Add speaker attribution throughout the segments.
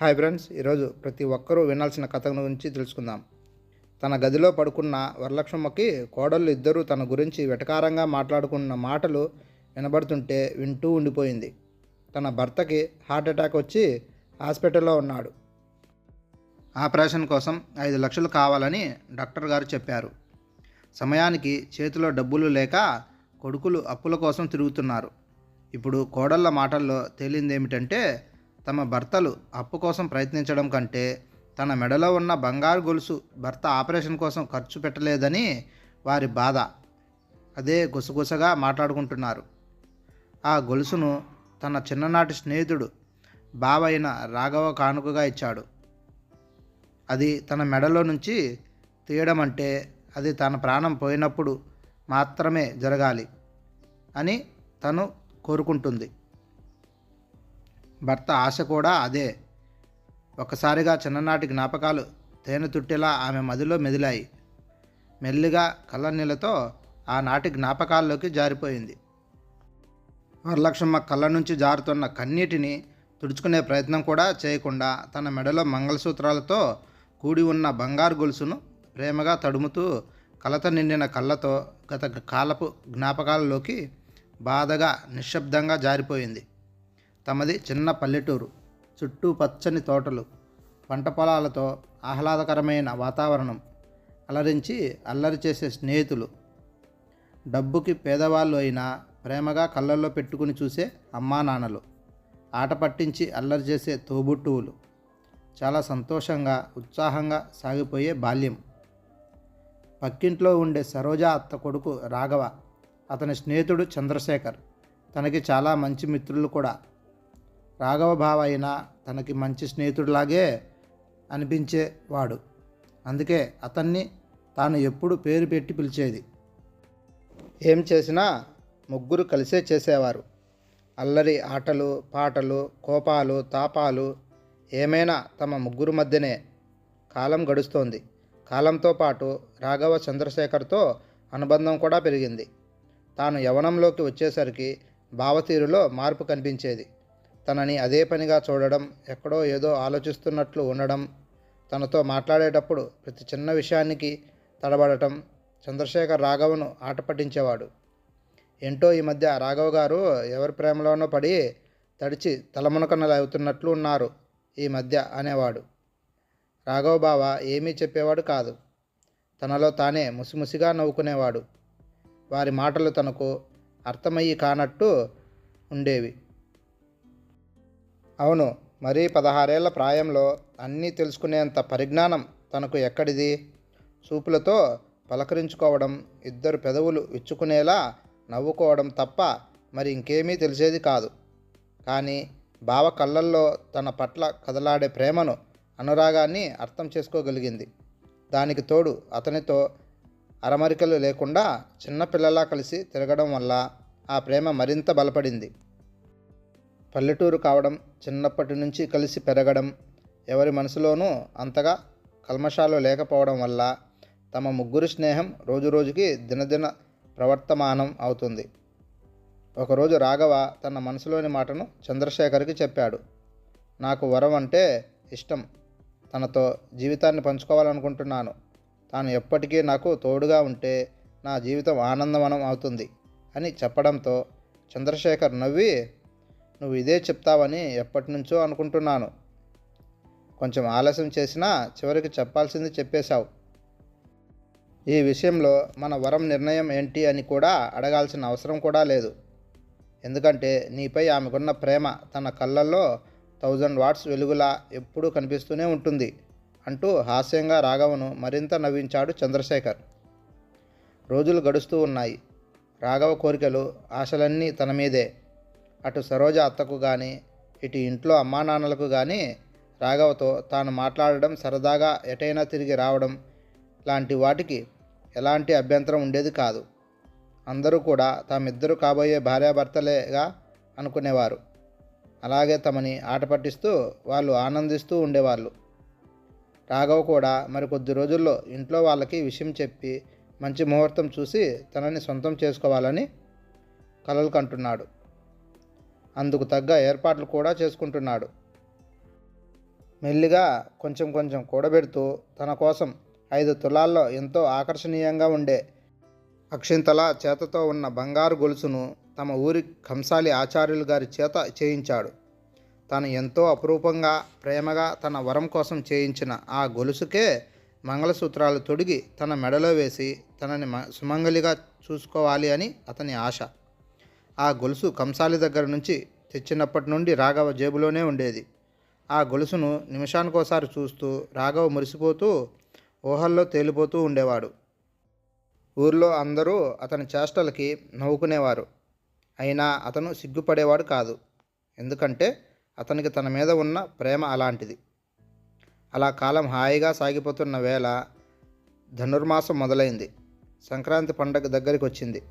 Speaker 1: Hi friends ఈరోజు ప్రతి ఒక్కరూ వినాల్సిన కథ గురించి తెలుసుకుందాం. తన గదిలో పడుకున్న వరలక్ష్మమ్మకి కోడళ్ళు ఇద్దరూ తన గురించి వెటకారంగా మాట్లాడుకున్న మాటలు వినబడుతుంటే వింటూ ఉండిపోయింది. తన భర్తకి హార్ట్ అటాక్ వచ్చి హాస్పిటల్లో ఉన్నాడు. ఆపరేషన్ కోసం ఐదు లక్షలు కావాలని డాక్టర్ గారు చెప్పారు. సమయానికి చేతిలో డబ్బులు లేక కొడుకులు అప్పుల కోసం తిరుగుతున్నారు. ఇప్పుడు కోడళ్ళ మాటల్లో తేలిందేమిటంటే తమ భర్తలు అప్పు కోసం ప్రయత్నించడం కంటే తన మెడలో ఉన్న బంగారు గొలుసు భర్త ఆపరేషన్ కోసం ఖర్చు పెట్టలేదని వారి బాధ. అదే గుసగుసగా మాట్లాడుకుంటున్నారు. ఆ గొలుసును తన చిన్ననాటి స్నేహితుడు బావైన రాఘవ కానుకగా ఇచ్చాడు. అది తన మెడలో నుంచి తీయడం అంటే అది తన ప్రాణం పోయినప్పుడు మాత్రమే జరగాలి అని తను కోరుకుంటుంది. భర్త ఆశ కూడా అదే. ఒకసారిగా చిన్ననాటి జ్ఞాపకాలు తేనె తుట్టెలా ఆమె మదిలో మెదిలాయి. మెల్లిగా కళ్ళనీళ్ళతో ఆనాటి జ్ఞాపకాల్లోకి జారిపోయింది. వరలక్ష్మమ్మ కళ్ళ నుంచి జారుతున్న కన్నీటిని తుడుచుకునే ప్రయత్నం కూడా చేయకుండా తన మెడలో మంగళసూత్రాలతో కూడి ఉన్న బంగారు గొలుసును ప్రేమగా తడుముతూ కలత నిండిన కళ్ళతో గత కాలపు జ్ఞాపకాలలోకి బాధగా నిశ్శబ్దంగా జారిపోయింది. తమది చిన్న పల్లెటూరు చుట్టూ పచ్చని తోటలు పంట పొలాలతో ఆహ్లాదకరమైన వాతావరణం అలరించి అల్లరి చేసే స్నేహితులు. డబ్బుకి పేదవాళ్ళు అయినా ప్రేమగా కళ్ళల్లో పెట్టుకుని చూసే అమ్మా నాన్నలు ఆట పట్టించి అల్లరి చేసే తోబుట్టువులు. చాలా సంతోషంగా ఉత్సాహంగా సాగిపోయే బాల్యం. పక్కింట్లో ఉండే సరోజ అత్త కొడుకు రాఘవ అతని స్నేహితుడు చంద్రశేఖర్. తనకి చాలా మంచి మిత్రులు కూడా. రాఘవ బావ అయినా తనకి మంచి స్నేహితుడిలాగే అనిపించేవాడు అందుకే అతన్ని తాను ఎప్పుడు పేరు పెట్టి పిలిచేది. ఏం చేసినా ముగ్గురు కలిసే చేసేవారు. అల్లరి ఆటలు పాటలు కోపాలు తాపాలు ఏమైనా తమ ముగ్గురు మధ్యనే కాలం గడుస్తోంది. కాలంతో పాటు రాఘవ చంద్రశేఖర్తో అనుబంధం కూడా పెరిగింది. తాను యవనంలోకి వచ్చేసరికి భావతీరులో మార్పు కనిపించేది. తనని అదే పనిగా చూడడం ఎక్కడో ఏదో ఆలోచిస్తున్నట్లు ఉండడం తనతో మాట్లాడేటప్పుడు ప్రతి చిన్న విషయానికి తడబడటం చంద్రశేఖర్ రాఘవను ఆట పట్టించేవాడు. ఏంటో ఈ మధ్య రాఘవ గారు ఎవరి ప్రేమలోనో పడి తడిచి తలమునకనలు అవుతున్నట్లు ఉన్నారు ఈ మధ్య అనేవాడు. రాఘవ బావ ఏమీ చెప్పేవాడు కాదు. తనలో తానే ముసిముసిగా నవ్వుకునేవాడు. వారి మాటలు తనకు అర్థమయ్యి కానట్టు ఉండేవి. అవును మరీ పదహారేళ్ళ ప్రాయంలో అన్నీ తెలుసుకునేంత పరిజ్ఞానం తనకు ఎక్కడిది? చూపులతో పలకరించుకోవడం ఇద్దరు పెదవులు విచ్చుకునేలా నవ్వుకోవడం తప్ప మరి ఇంకేమీ తెలిసేది కాదు. కానీ బావ కళ్ళల్లో తన పట్ల కదలాడే ప్రేమను అనురాగాన్ని అర్థం చేసుకోగలిగింది. దానికి తోడు అతనితో అరమరికలు లేకుండా చిన్నపిల్లలా కలిసి తిరగడం వల్ల ఆ ప్రేమ మరింత బలపడింది. పల్లెటూరు కావడం చిన్నప్పటి నుంచి కలిసి పెరగడం ఎవరి మనసులోనూ అంతగా కల్మషాలు లేకపోవడం వల్ల తమ ముగ్గురి స్నేహం రోజురోజుకి దినదిన ప్రవర్తమానం అవుతుంది. ఒకరోజు రాఘవ తన మనసులోని మాటను చంద్రశేఖర్కి చెప్పాడు. నాకు వరం అంటే ఇష్టం. తనతో జీవితాన్ని పంచుకోవాలనుకుంటున్నాను. తాను ఎప్పటికీ నాకు తోడుగా ఉంటే నా జీవితం ఆనందవనం అవుతుంది అని చెప్పడంతో చంద్రశేఖర్ నవ్వి నువ్వు ఇదే చెప్తావని ఎప్పటి నుంచో అనుకుంటున్నాను. కొంచెం ఆలస్యం చేసినా చివరికి చెప్పాల్సింది చెప్పేశావు. ఈ విషయంలో మన వరం నిర్ణయం ఏంటి అని కూడా అడగాల్సిన అవసరం కూడా లేదు. ఎందుకంటే నీపై ఆమెకున్న ప్రేమ తన కళ్ళల్లో థౌజండ్ వాట్స్ వెలుగులా ఎప్పుడూ కనిపిస్తూనే ఉంటుంది అంటూ హాస్యంగా రాఘవను మరింత నవ్వించాడు చంద్రశేఖర్. రోజులు గడుస్తూ ఉన్నాయి. రాఘవ కోరికలు ఆశలన్నీ తన మీదే. అటు సరోజ అత్తకు కానీ ఇటు ఇంట్లో అమ్మా నాన్నలకు కానీ రాఘవతో తాను మాట్లాడడం సరదాగా ఎటైనా తిరిగి రావడం లాంటి వాటికి ఎలాంటి అభ్యంతరం ఉండేది కాదు. అందరూ కూడా తామిద్దరూ కాబోయే భార్యాభర్తలేగా అనుకునేవారు. అలాగే తమని ఆట పట్టిస్తూ వాళ్ళు ఆనందిస్తూ ఉండేవాళ్ళు. రాఘవ్ కూడా మరికొద్ది రోజుల్లో ఇంట్లో వాళ్ళకి విషయం చెప్పి మంచి ముహూర్తం చూసి తనని సొంతం చేసుకోవాలని కలలు కంటున్నాడు. అందుకు తగ్గ ఏర్పాట్లు కూడా చేసుకుంటున్నాడు. మెల్లిగా కొంచెం కొంచెం కూడబెడుతూ తన కోసం ఐదు తులాల్లో ఎంతో ఆకర్షణీయంగా ఉండే అక్షింతల చేతతో ఉన్న బంగారు గొలుసును తమ ఊరి కంసాలి ఆచార్యులు గారి చేత చేయించాడు. తను ఎంతో అపురూపంగా ప్రేమగా తన వరం కోసం చేయించిన ఆ గొలుసుకే మంగళసూత్రాలు తొడిగి తన మెడలో వేసి తనని మ- సుమంగలిగా చూసుకోవాలి అని అతని ఆశ. ఆ గొలుసు కంసాలి దగ్గర నుంచి తెచ్చినప్పటి నుండి రాఘవ జేబులోనే ఉండేది. ఆ గొలుసును నిమిషానికోసారి చూస్తూ రాఘవ మురిసిపోతూ ఊహల్లో తేలిపోతూ ఉండేవాడు. ఊర్లో అందరూ అతని చేష్టలకి నవ్వుకునేవారు. అయినా అతను సిగ్గుపడేవాడు కాదు. ఎందుకంటే అతనికి తన మీద ఉన్న ప్రేమ అలాంటిది. అలా కాలం హాయిగా సాగిపోతున్న వేళ ధనుర్మాసం మొదలైంది. సంక్రాంతి పండగ దగ్గరికి వచ్చింది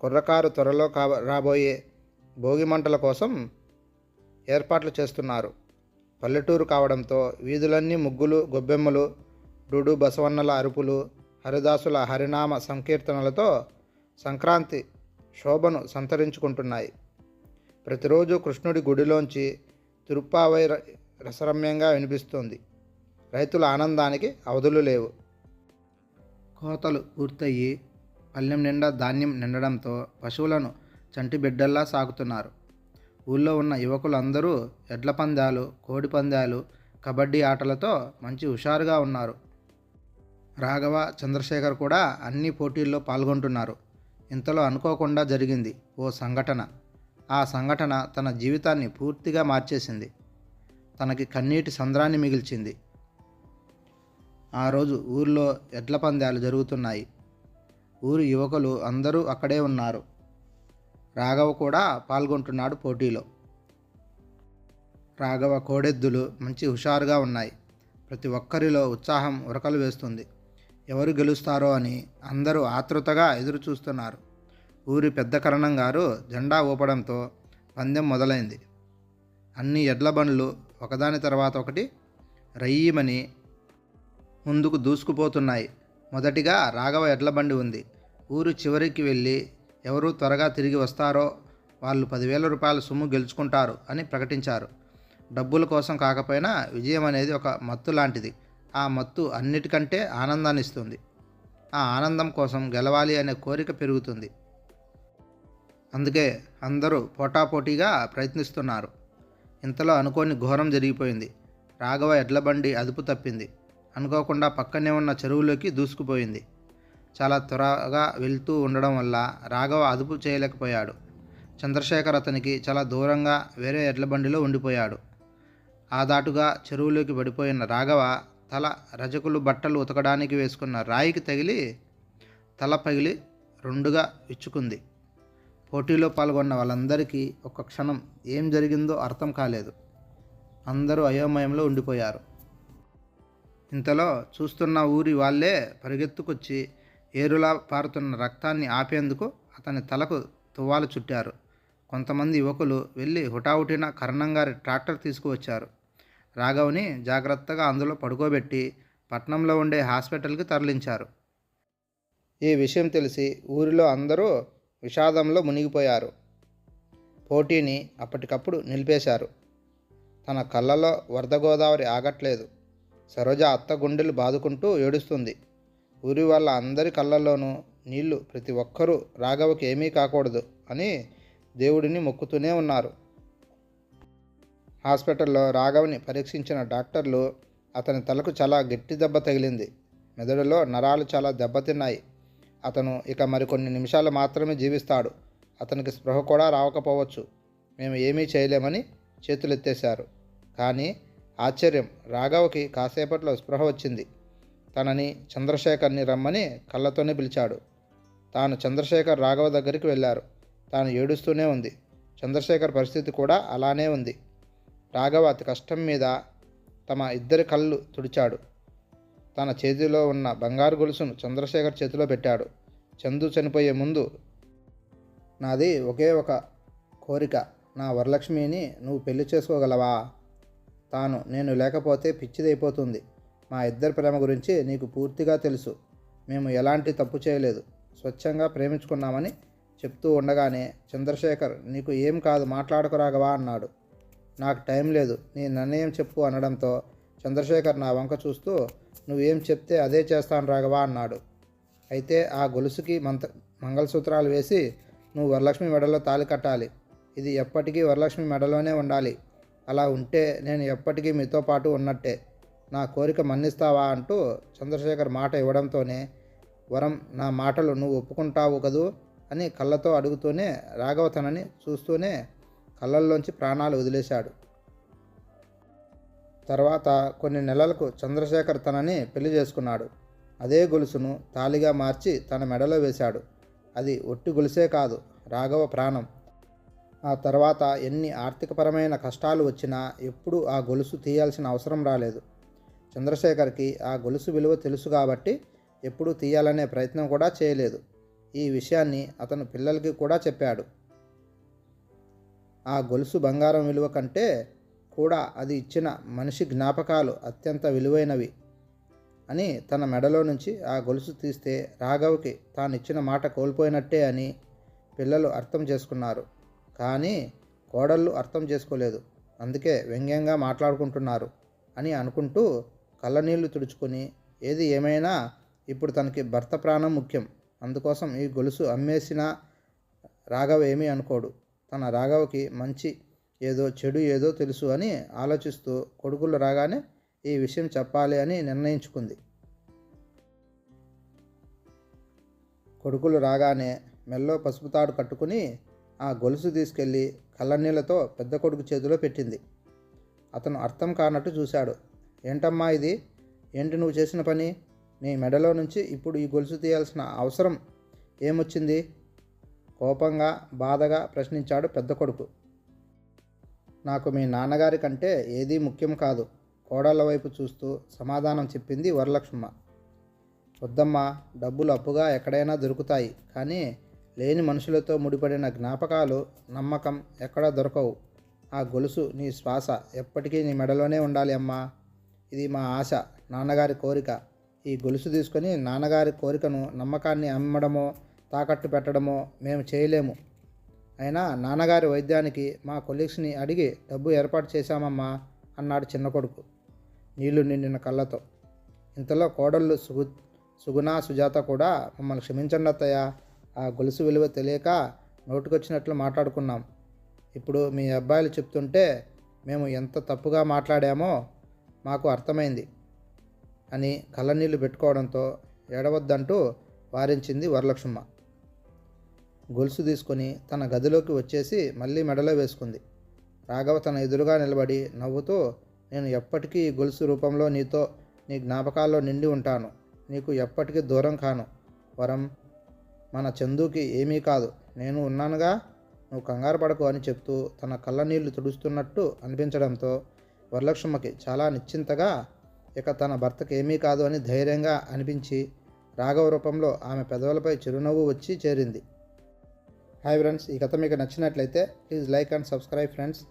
Speaker 1: కుర్రకారు త్వరలో కా రాబోయే భోగి మంటల కోసం ఏర్పాట్లు చేస్తున్నారు. పల్లెటూరు కావడంతో వీధులన్నీ ముగ్గులు గొబ్బెమ్మలు డుడు బసవన్నల అరుపులు హరిదాసుల హరినామ సంకీర్తనలతో సంక్రాంతి శోభను సంతరించుకుంటున్నాయి. ప్రతిరోజు కృష్ణుడి గుడిలోంచి తిరుప్పావై ర- రసరమ్యంగా వినిపిస్తుంది. రైతుల ఆనందానికి అవధులు లేవు. కోతలు పూర్తయ్యి పల్లెం నిండా ధాన్యం నిండడంతో పశువులను చంటి బిడ్డల్లా సాగుతున్నారు ఊళ్ళో ఉన్న యువకులందరూ ఎడ్ల పందాలు కోడి పందాలు కబడ్డీ ఆటలతో మంచి హుషారుగా ఉన్నారు. రాఘవ చంద్రశేఖర్ కూడా అన్ని పోటీల్లో పాల్గొంటున్నారు. ఇంతలో అనుకోకుండా జరిగింది ఓ సంఘటన. ఆ సంఘటన తన జీవితాన్ని పూర్తిగా మార్చేసింది. తనకి కన్నీటి సంద్రాన్ని మిగిల్చింది. ఆ రోజు ఊర్లో ఎడ్ల పందాలు జరుగుతున్నాయి. ఊరి యువకులు అందరూ అక్కడే ఉన్నారు. రాఘవ కూడా పాల్గొంటున్నాడు పోటీలో. రాఘవ కోడెద్దులు మంచి హుషారుగా ఉన్నాయి. ప్రతి ఒక్కరిలో ఉత్సాహం ఉరకలు వేస్తుంది. ఎవరు గెలుస్తారో అని అందరూ ఆతృతగా ఎదురు చూస్తున్నారు ఊరి పెద్ద కరణం గారు జెండా ఊపడంతో పందెం మొదలైంది. అన్ని ఎడ్ల బండ్లు ఒకదాని తర్వాత ఒకటి రయ్యమని ముందుకు దూసుకుపోతున్నాయి. మొదటిగా రాఘవ ఎడ్ల బండి ఉంది. ఊరు చివరికి వెళ్ళి ఎవరు త్వరగా తిరిగి వస్తారో వాళ్ళు పదివేల రూపాయల సొమ్ము గెలుచుకుంటారు అని ప్రకటించారు. డబ్బుల కోసం కాకపోయినా విజయం అనేది ఒక మత్తు లాంటిది. ఆ మత్తు అన్నిటికంటే ఆనందాన్ని ఇస్తుంది. ఆ ఆనందం కోసం గెలవాలి అనే కోరిక పెరుగుతుంది. అందుకే అందరూ పోటాపోటీగా ప్రయత్నిస్తున్నారు. ఇంతలో అనుకోని ఘోరం జరిగిపోయింది. రాఘవ ఎడ్ల బండి అదుపు తప్పింది. అనుకోకుండా పక్కనే ఉన్న చెరువులోకి దూసుకుపోయింది. చాలా త్వరగా వెళ్తూ ఉండడం వల్ల రాఘవ అదుపు చేయలేకపోయాడు. చంద్రశేఖర్ అతనికి చాలా దూరంగా వేరే ఎడ్ల బండిలో ఉండిపోయాడు. ఆ దాటుగా చెరువులోకి పడిపోయిన రాఘవ తల రజకులు బట్టలు ఉతకడానికి వేసుకున్న రాయికి తగిలి తల పగిలి రెండుగా ఇచ్చుకుంది పోటీలో పాల్గొన్న వాళ్ళందరికీ ఒక్క క్షణం ఏం జరిగిందో అర్థం కాలేదు. అందరూ అయోమయంలో ఉండిపోయారు. ఇంతలో చూస్తున్న ఊరి వాళ్ళే పరిగెత్తుకొచ్చి ఏరులా పారుతున్న రక్తాన్ని ఆపేందుకు అతని తలకు తువ్వాలు చుట్టారు. కొంతమంది యువకులు వెళ్ళి హుటాహుటిన కరణంగారి ట్రాక్టర్ తీసుకువచ్చారు. రాఘవ్ని జాగ్రత్తగా అందులో పడుకోబెట్టి పట్నంలో ఉండే హాస్పిటల్కి తరలించారు. ఈ విషయం తెలిసి ఊరిలో అందరూ విషాదంలో మునిగిపోయారు. పోటీని అప్పటికప్పుడు నిలిపేశారు. తన కళ్ళలో వరద గోదావరి ఆగట్లేదు. సరోజ అత్త గుండెలు బాదుకుంటూ ఏడుస్తుంది. ఊరి వాళ్ళ అందరి కళ్ళల్లోనూ నీళ్ళు ప్రతి ఒక్కరూ రాఘవకి ఏమీ కాకూడదు అని దేవుడిని మొక్కుతూనే ఉన్నారు. హాస్పిటల్లో రాఘవని పరీక్షించిన డాక్టర్లు అతని తలకు చాలా గట్టి దెబ్బ తగిలింది. మెదడులో నరాలు చాలా దెబ్బతిన్నాయి. అతను ఇక మరికొన్ని నిమిషాలు మాత్రమే జీవిస్తాడు. అతనికి స్పృహ కూడా రావకపోవచ్చు. మేము ఏమీ చేయలేమని చేతులెత్తేశారు. కానీ ఆశ్చర్యం. రాఘవకి కాసేపట్లో స్పృహ వచ్చింది. తనని చంద్రశేఖర్ని రమ్మని కళ్ళతోనే పిలిచాడు. తాను చంద్రశేఖర్ రాఘవ దగ్గరికి వెళ్ళారు. తాను ఏడుస్తూనే ఉంది. చంద్రశేఖర్ పరిస్థితి కూడా అలానే ఉంది. రాఘవ అతి కష్టం మీద తమ ఇద్దరి కళ్ళు తుడిచాడు. తన చేతిలో ఉన్న బంగారు గొలుసును చంద్రశేఖర్ చేతిలో పెట్టాడు. చందు చనిపోయే ముందు నాది ఒకే ఒక కోరిక. నా వరలక్ష్మిని నువ్వు పెళ్ళి చేసుకోగలవా? తాను నేను లేకపోతే పిచ్చిదైపోతుంది. మా ఇద్దరి ప్రేమ గురించి నీకు పూర్తిగా తెలుసు. మేము ఎలాంటి తప్పు చేయలేదు. స్వచ్ఛంగా ప్రేమించుకున్నామని చెప్తూ ఉండగానే చంద్రశేఖర్ నీకు ఏం కాదు మాట్లాడకు రాగవా అన్నాడు. నాకు టైం లేదు నీ నిర్ణయం చెప్పు అనడంతో చంద్రశేఖర్ నా వంక చూస్తూ నువ్వేం చెప్తే అదే చేస్తాను రాఘవా అన్నాడు. అయితే ఆ గొలుసుకి మంత మంగళసూత్రాలు వేసి నువ్వు వరలక్ష్మి మెడలో తాళి కట్టాలి. ఇది ఎప్పటికీ వరలక్ష్మి మెడలోనే ఉండాలి. అలా ఉంటే నేను ఎప్పటికీ మీతో పాటు ఉన్నట్టే. నా కోరిక మన్నిస్తావా అంటూ చంద్రశేఖర్ మాట ఇవ్వడంతోనే వరం నా మాటలు నువ్వు ఒప్పుకుంటావు కదూ? అని కళ్ళతో అడుగుతూనే రాఘవ తనని చూస్తూనే కళ్ళల్లోంచి ప్రాణాలు వదిలేశాడు. తర్వాత కొన్ని నెలలకు చంద్రశేఖర్ తనని పెళ్ళి చేసుకున్నాడు. అదే గొలుసును తాలిగా మార్చి తన మెడలో వేశాడు. అది ఒట్టి గొలుసే కాదు రాఘవ ప్రాణం. ఆ తర్వాత ఎన్ని ఆర్థికపరమైన కష్టాలు వచ్చినా ఎప్పుడూ ఆ గొలుసు తీయాల్సిన అవసరం రాలేదు. చంద్రశేఖర్కి ఆ గొలుసు విలువ తెలుసు కాబట్టి ఎప్పుడూ తీయాలనే ప్రయత్నం కూడా చేయలేదు. ఈ విషయాన్ని అతను పిల్లలకి కూడా చెప్పాడు. ఆ గొలుసు బంగారం విలువ కంటే కూడా అది ఇచ్చిన మనిషి జ్ఞాపకాలు అత్యంత విలువైనవి అని తన మెడలో నుంచి ఆ గొలుసు తీస్తే రాఘవ్కి తాను ఇచ్చిన మాట కోల్పోయినట్టే అని పిల్లలు అర్థం చేసుకున్నారు. కానీ కోడళ్ళు అర్థం చేసుకోలేదు. అందుకే వ్యంగ్యంగా మాట్లాడుకుంటున్నారు అని అనుకుంటూ కళ్ళనీళ్ళు తుడుచుకొని ఏది ఏమైనా ఇప్పుడు తనకి భర్త ప్రాణం ముఖ్యం. అందుకోసం ఈ గొలుసు అమ్మేసినా రాఘవ ఏమీ అనుకోడు. తన రాఘవకి మంచి ఏదో చెడు ఏదో తెలుసు అని ఆలోచిస్తూ కొడుకులు రాగానే ఈ విషయం చెప్పాలి అని నిర్ణయించుకుంది. కొడుకులు రాగానే మెల్లో పసుపు తాడు కట్టుకుని ఆ గొలుసు తీసుకెళ్ళి కళ్ళనీళ్ళతో పెద్ద కొడుకు చేతిలో పెట్టింది. అతను అర్థం కానట్టు చూశాడు. ఏంటమ్మా ఇది? ఏంటి నువ్వు చేసిన పని? నీ మెడలో నుంచి ఇప్పుడు ఈ గొలుసు తీయాల్సిన అవసరం ఏమొచ్చింది? కోపంగా బాధగా ప్రశ్నించాడు పెద్ద కొడుకు. నాకు మీ నాన్నగారి కంటే ఏదీ ముఖ్యం కాదు. కోడళ్ళ వైపు చూస్తూ సమాధానం చెప్పింది వరలక్ష్మ. వద్దమ్మా డబ్బులు అప్పుగా ఎక్కడైనా దొరుకుతాయి. కానీ లేని మనుషులతో ముడిపడిన జ్ఞాపకాలు నమ్మకం ఎక్కడా దొరకవు. ఆ గొలుసు నీ శ్వాస ఎప్పటికీ నీ మెడలోనే ఉండాలి అమ్మా. ఇది మా ఆశ నాన్నగారి కోరిక. ఈ గొలుసు తీసుకొని నాన్నగారి కోరికను నమ్మకాన్ని అమ్మడమో తాకట్టు పెట్టడమో మేము చేయలేము. అయినా నాన్నగారి వైద్యానికి మా కొలీగ్స్ని అడిగి డబ్బు ఏర్పాటు చేశామమ్మా అన్నాడు చిన్న కొడుకు. నీళ్ళు నిండిన కళ్ళతో. ఇంతలో కోడళ్ళు సుగు సుగుణ సుజాత కూడా మమ్మల్ని క్షమించండి అత్తయ్యా ఆ గొలుసు విలువ తెలియక నోటుకొచ్చినట్లు మాట్లాడుకున్నాం. ఇప్పుడు మీ అబ్బాయిలు చెప్తుంటే మేము ఎంత తప్పుగా మాట్లాడామో మాకు అర్థమైంది. అని కళ్ళనీళ్ళు పెట్టుకోవడంతో ఏడవద్దంటూ వారించింది వరలక్ష్మ గొలుసు తీసుకొని తన గదిలోకి వచ్చేసి మళ్ళీ మెడలో వేసుకుంది. రాఘవ తన ఎదురుగా నిలబడి నవ్వుతూ నేను ఎప్పటికీ ఈ గొలుసు రూపంలో నీతో నీ జ్ఞాపకాల్లో నిండి ఉంటాను. నీకు ఎప్పటికీ దూరం కాను. వరం మన చందుకి ఏమీ కాదు. నేను ఉన్నానుగా నువ్వు కంగారు పడకు అని చెప్తూ తన కళ్ళ నీళ్ళు తుడుస్తున్నట్టు అనిపించడంతో వరలక్ష్మకి చాలా నిశ్చింతగా ఇక తన భర్తకి ఏమీ కాదు అని ధైర్యంగా అనిపించి రాఘవ రూపంలో ఆమె పెదవులపై చిరునవ్వు వచ్చి చేరింది. హాయ్ ఫ్రెండ్స్ ఈ కథ మీకు నచ్చినట్లయితే please like and subscribe friends.